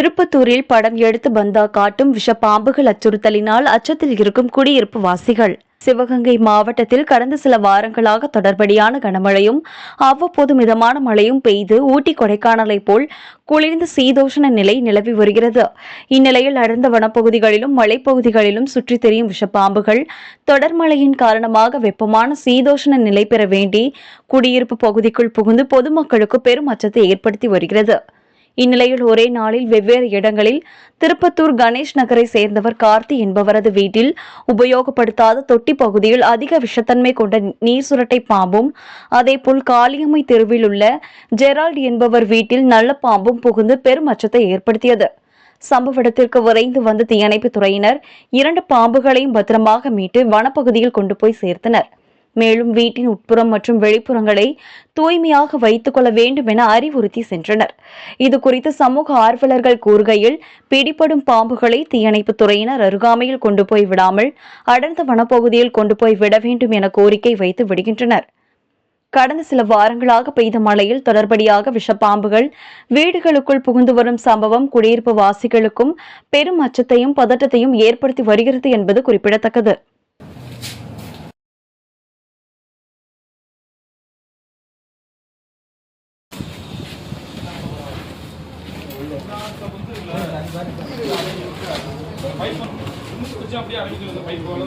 திருப்பத்தூரில் படம் எடுத்து பந்தா காட்டும் விஷப்பாம்புகள் அச்சுறுத்தலினால் அச்சத்தில் இருக்கும் குடியிருப்பு வாசிகள் சிவகங்கை மாவட்டத்தில் கடந்த சில வாரங்களாக தொடர்படியான கனமழையும் அவ்வப்போது மிதமான மழையும் பெய்து ஊட்டி கொடைக்கானலை போல் குளிர்ந்த சீதோஷண நிலை நிலவி வருகிறது. இந்நிலையில் அடர்ந்த வனப்பகுதிகளிலும் மலைப்பகுதிகளிலும் சுற்றி தெரியும் விஷப்பாம்புகள் தொடர் மழையின் காரணமாக வெப்பமான சீதோஷண நிலை பெற வேண்டி குடியிருப்பு பகுதிக்குள் புகுந்து பொதுமக்களுக்கு பெரும் அச்சத்தை ஏற்படுத்தி வருகிறது. இந்நிலையில் ஒரே நாளில் வெவ்வேறு இடங்களில் திருப்பத்தூர் கணேஷ் நகரை சேர்ந்தவர் கார்த்தி என்பவரது வீட்டில் உபயோகப்படுத்தாத தொட்டி பகுதியில் அதிக விஷத்தன்மை கொண்ட நீர் சுரட்டை பாம்பும் அதேபோல் காளியம்மை தெருவில் உள்ள ஜெரால்ட் என்பவர் வீட்டில் நல்ல பாம்பும் புகுந்து பெரும் அச்சத்தை ஏற்படுத்தியது. சம்பவ இடத்திற்கு விரைந்து வந்த தீயணைப்புத் துறையினர் இரண்டு பாம்புகளையும் பத்திரமாக மீட்டு வனப்பகுதியில் கொண்டு போய் சேர்த்தனர். மேலும் வீட்டின் உட்புறம் மற்றும் வெளிப்புறங்களை தூய்மையாக வைத்துக் கொள்ள வேண்டும் என அறிவுறுத்தி சென்றனர். இது குறித்து சமூக ஆர்வலர்கள் கூறுகையில் பிடிபடும் பாம்புகளை தீயணைப்புத் துறையினர் அருகாமையில் கொண்டு போய் விடாமல் அடர்ந்த வனப்பகுதியில் கொண்டு போய் விட வேண்டும் என கோரிக்கை வைத்து விடுகின்றனர். கடந்த சில வாரங்களாக பெய்த மழையில் தொடர்படியாக விஷப்பாம்புகள் வீடுகளுக்குள் புகுந்து வரும் சம்பவம் குடியிருப்பு வாசிகளுக்கும் பெரும் அச்சத்தையும் பதட்டத்தையும் ஏற்படுத்தி வருகிறது என்பது குறிப்பிடத்தக்கது. பைப் கொஞ்சம் அப்படியே அரைக்கிறது பைப் போல